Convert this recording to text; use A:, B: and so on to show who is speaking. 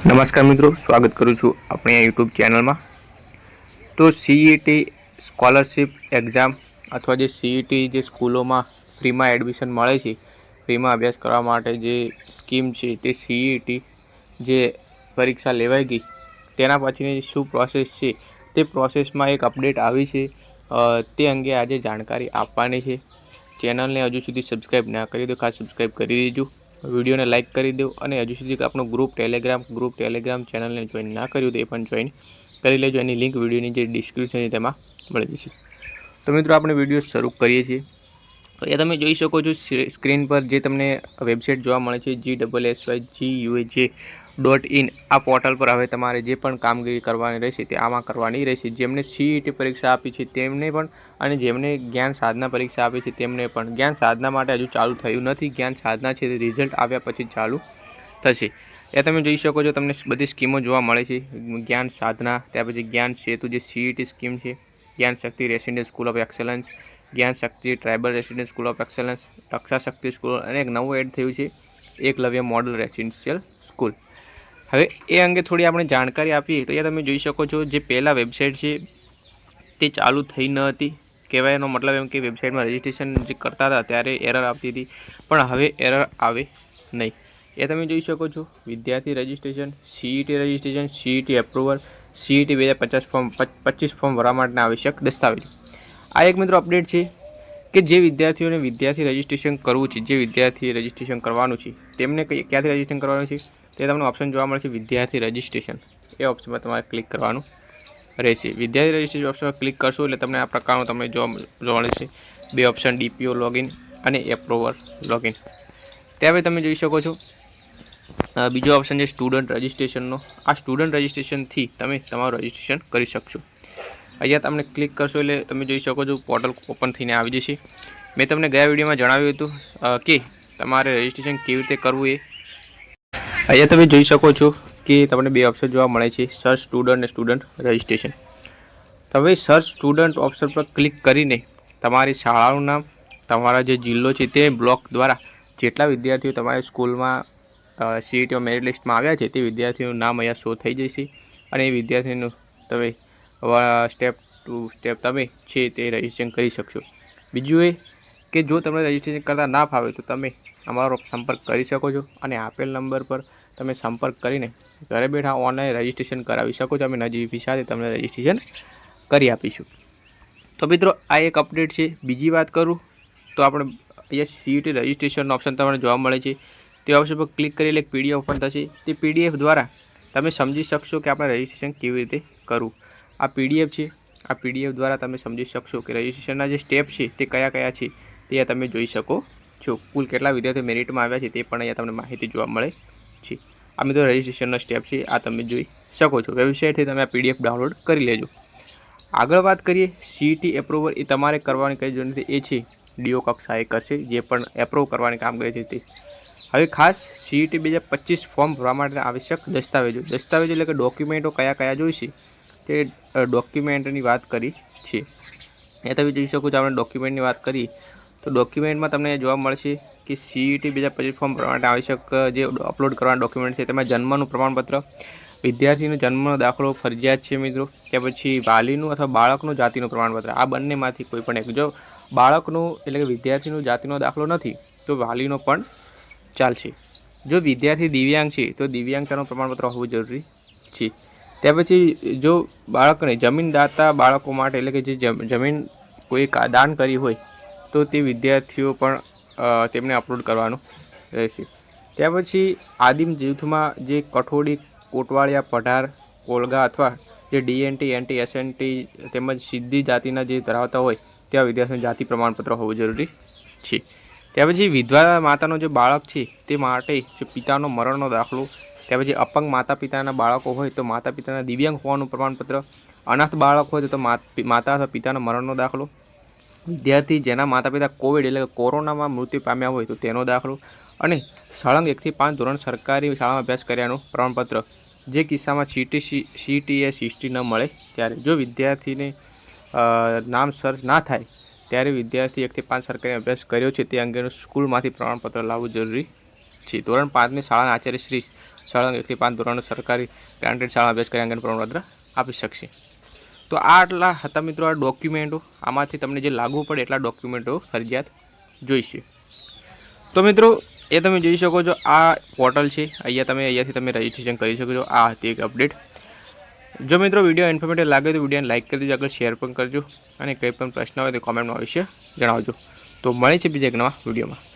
A: નમસ્કાર મિત્રો, સ્વાગત કરું છું આપણી આ યુટ્યુબ ચેનલમાં તો સીઈટી સ્કોલરશિપ એક્ઝામ અથવા જે સીઈટી જે સ્કૂલોમાં ફ્રીમાં એડમિશન મળે છે, ફ્રીમાં અભ્યાસ કરવા માટે જે સ્કીમ છે તે સીઈટી જે પરીક્ષા લેવાઈ ગઈ, તેના પછીની શું પ્રોસેસ છે, તે પ્રોસેસમાં એક અપડેટ આવી છે. તે અંગે આજે જાણકારી આપવાની છે. ચેનલને હજુ સુધી સબસ્ક્રાઈબ ના કરી દો ખાસ સબસ્ક્રાઈબ કરી દેજો. વિડીયોને લાઇક કરી દો અને હજુ સુધી આપણું ગ્રુપ ટેલિગ્રામ ગ્રુપ ટેલિગ્રામ ચેનલને જોઈન ના કર્યું તો એ પણ જોઈન કરી લેજો. એની લિંક વિડીયોની જે ડિસ્ક્રિપ્શન છે તેમાં મળી જશે. તો મિત્રો, આપણે વીડિયો શરૂ કરીએ છીએ. તો એ તમે જોઈ શકો છો, સ્ક્રી- સ્ક્રીન પર જે તમને વેબસાઇટ જોવા મળે છે G double S Y G U J dot in આ પોર્ટલ પર હવે તમારે જે પણ કામગીરી કરવાની રહેશે તે આમાં કરવાની રહેશે. જેમને સીઈટી પરીક્ષા આપી છે તેમને પણ અને જેમને જ્ઞાન સાધના પરીક્ષા આપી છે તેમને પણ. જ્ઞાન સાધના માટે હજુ ચાલુ થયું નથી. જ્ઞાન સાધના છે તે રિઝલ્ટ આવ્યા પછી ચાલુ થશે. એ તમે જોઈ શકો છો તમને બધી સ્કીમો જોવા મળે છે. જ્ઞાન સાધના, ત્યાર પછી જ્ઞાન સેતુ જે સીઈટી સ્કીમ છે, Gyan Shakti resident school of excellence, Gyan Shakti tribal resident school of excellence, Raksha Shakti school અને એક નવું એડ થયું છે, એકલવ્ય મોડલ રેસિડેન્શિયલ સ્કૂલ. હવે એ અંગે થોડી આપણે જાણકારી આપીએ. તો અહીંયા તમે જોઈ શકો છો, જે પહેલાં વેબસાઇટ છે, તે ચાલુ થઈ ન હતી. કહેવાય એનો મતલબ એમ કે વેબસાઇટમાં રજિસ્ટ્રેશન જે કરતા હતા, ત્યારે એરર આવતી હતી. પણ હવે એરર આવે નહીં. એ તમે જોઈ શકો છો, વિદ્યાર્થી registration CET registration CET approval CET બે હજાર પચાસ ફોર્મ પચીસ ફોર્મ ભરવા માટેના આવશ્યક દસ્તાવેજ. આ એક મિત્રો અપડેટ છે કે જે વિદ્યાર્થીઓને વિદ્યાર્થી રજિસ્ટ્રેશન કરવું છે, જે વિદ્યાર્થી રજિસ્ટ્રેશન કરવાનું છે, તેમને ક્યાંથી રજિસ્ટ્રેશન કરવાનું છે, તે તમને ઓપ્શન જોવા મળે છે વિદ્યાર્થી રજિસ્ટ્રેશન. એ ઓપ્શનમાં તમારે ક્લિક કરવાનું રહેશે. વિદ્યાર્થી રજિસ્ટ્રેશન ઓપ્શનમાં ક્લિક કરશો એટલે તમને આ પ્રકારનું તમને જોવા જોવા મળે છે. બે ઓપ્શન ડીપીઓ લોગિન અને એપ્રોવર લોગિન ત્યારબાદ તમે જોઈ શકો છો. બીજો ઓપ્શન છે સ્ટુડન્ટ રજિસ્ટ્રેશનનો આ સ્ટુડન્ટ રજિસ્ટ્રેશનથી તમે તમારું રજિસ્ટ્રેશન કરી શકશો. અહીંયા તમને ક્લિક કરશો એટલે તમે જોઈ શકો છો પોર્ટલ ઓપન થઈને આવી જશે. મેં તમને ગયા વિડીયોમાં જણાવ્યું હતું કે તમારે રજિસ્ટ્રેશન કેવી રીતે કરવું એ. અહીંયા તમે જોઈ શકો છો કે તમને બે ઓપ્શન જોવા મળે છે સર્ચ સ્ટુડન્ટ અને સ્ટુડન્ટ રજિસ્ટ્રેશન તમે સર્ચ સ્ટુડન્ટ ઓપ્શન પર ક્લિક કરીને તમારી શાળાનું નામ, તમારા જે જિલ્લો છે તે બ્લોક દ્વારા જેટલા વિદ્યાર્થીઓ તમારી સ્કૂલમાં સીઈટીઓ મેરિટ લિસ્ટમાં આવ્યા છે તે વિદ્યાર્થીઓનું નામ અહીંયા શો થઈ જશે. અને એ વિદ્યાર્થીનું તમે સ્ટેપ ટુ સ્ટેપ તમે છે તે રજિસ્ટ્રેશન કરી શકશો. બીજું એ કે જો તમને રજિસ્ટ્રેશન કરતાં ના ફાવે તો તમે અમારો સંપર્ક કરી શકો છો અને આપેલ નંબર પર તમે સંપર્ક કરીને ઘરે બેઠા ઓનલાઈન રજિસ્ટ્રેશન કરાવી શકો છો. અમે નજીવી સાથે તમને રજિસ્ટ્રેશન કરી આપીશું. તો મિત્રો, આ એક અપડેટ છે. બીજી વાત કરું તો આપણે અહીંયા સીયુટી રજિસ્ટ્રેશનનો ઓપ્શન તમને જોવા મળે છે. તે ઓપ્શન પર ક્લિક કરી એટલે પીડીએફ ઓપન થશે. તે પીડીએફ દ્વારા તમે સમજી શકશો કે આપણે રજિસ્ટ્રેશન કેવી રીતે કરવું. આ પીડીએફ છે. આ પીડીએફ દ્વારા તમે સમજી શકશો કે રજિસ્ટ્રેશનના જે સ્ટેપ છે તે કયા કયા છે તે તમે જોઈ શકો છો. કુલ કેટલા વિદ્યાર્થીઓ મેરિટમાં આવ્યા છે તે પણ અહીંયા તમને માહિતી જોવા મળે છે. આ મિત્રો રજિસ્ટ્રેશનનો સ્ટેપ છે. આ તમે જોઈ શકો છો. વેબસાઇટથી તમે આ પીડીએફ ડાઉનલોડ કરી લેજો. આગળ વાત કરીએ. સીટી એપ્રુવલ એ તમારે કરવાની કઈ જરૂર નથી. એ છે ડીઓ કક્ષાએ કરશે. જે પણ એપ્રુવ કરવાની કામગીરી છે તે. હવે ખાસ સીઈટી બે હજાર પચીસ ફોર્મ ભરવા માટે આવશ્યક દસ્તાવેજો. દસ્તાવેજો એટલે કે ડોક્યુમેન્ટો કયા કયા જોઈશે તે ડોક્યુમેન્ટની વાત કરી છે. એ તમે જોઈ શકો છો આપણે ડોક્યુમેન્ટની વાત કરી. તો ડોક્યુમેન્ટમાં તમને જોવા મળશે કે સીઈટી બે હજાર પચીસ ફોર્મ ભરવા માટે આવશ્યક જે અપલોડ કરવાના ડોક્યુમેન્ટ છે તેમાં જન્મનું પ્રમાણપત્ર, વિદ્યાર્થીનો જન્મનો દાખલો, ફરજિયાત છે મિત્રો, કે પછી વાલીનું અથવા બાળકનું જાતિનું પ્રમાણપત્ર. આ બંનેમાંથી કોઈ પણ એક. જો બાળકનું એટલે કે વિદ્યાર્થીનું જાતિનો દાખલો નથી, તો વાલીનો પણ ચાલશે. જો વિદ્યાર્થી દિવ્યાંગ છે, તો દિવ્યાંગતાનું પ્રમાણપત્ર હોવું જરૂરી છે. ત્યાર પછી, જો બાળકને જમીનદાતા બાળકો માટે, એટલે કે જે જમીન કોઈ દાન કરી હોય, તો તે વિદ્યાર્થીઓ પણ તેમને અપલોડ કરવાનું રહેશે. ત્યાર પછી, આદિમ જૂથમાં જે કઠોળી કોટવાળિયા, પઢાર, કોલગા અથવા જે ડીએનટી એનટી એસએનટી તેમજ સિદ્ધિ જાતિના જે ધરાવતા હોય તેવા વિદ્યાર્થીઓનું જાતિ પ્રમાણપત્ર હોવું જરૂરી છે. ત્યાર પછી વિધવા માતાનો જે બાળક છે, તે માટે જે પિતાનો મરણનો દાખલો, ત્યાર પછી અપંગ માતા પિતાના બાળકો હોય તો માતા પિતાના દિવ્યાંગ હોવાનું પ્રમાણપત્ર, અનાથ બાળક હોય તો માતા અથવા પિતાના મરણનો દાખલો. વિદ્યાર્થી જેના માતા પિતા કોવિડ એટલે કે કોરોનામાં મૃત્યુ પામ્યા હોય તો તેનો દાખલો અને સળંગ એકથી પાંચ ધોરણ સરકારી શાળામાં અભ્યાસ કર્યાનું પ્રમાણપત્ર. જે કિસ્સામાં સીટી સીટીએ સિસ્ટી ન મળે, ત્યારે જો વિદ્યાર્થીને નામ સર્ચ ના થાય ત્યારે વિદ્યાર્થી એકથી પાંચ સરકારી અભ્યાસ કર્યો છે. તે અંગેનું સ્કૂલમાંથી પ્રમાણપત્ર લાવવું જરૂરી છે. ધોરણ પાંચની શાળાના આચાર્ય શ્રી સળંગ એકથી પાંચ ધોરણ સરકારી ગ્રાન્ટેડ શાળા અભ્યાસ કરી અંગેનું પ્રમાણપત્ર આપી શકશે. તો આ આટલા હતા મિત્રો, આ ડોક્યુમેન્ટો આમાંથી તમને જે લાગુ પડે એટલા ડોક્યુમેન્ટો ફરજિયાત જોઈશે. તો મિત્રો, એ તમે જોઈ શકો છો, આ પોર્ટલ છે. અહીંયા તમે, અહીંયાથી તમે રજિસ્ટ્રેશન કરી શકો છો. આ હતી એક અપડેટ જો મિત્રો વીડિયો ઇન્ફોર્મેટિવ લાગે તો વિડીયોને લાઇક કરી દેજો, આગળ શેર પણ કરજો અને કંઈ પણ પ્રશ્ન હોય તો કોમેન્ટમાં વિશે જણાવજો. તો મળે છે બીજા એક નવા વિડીયોમાં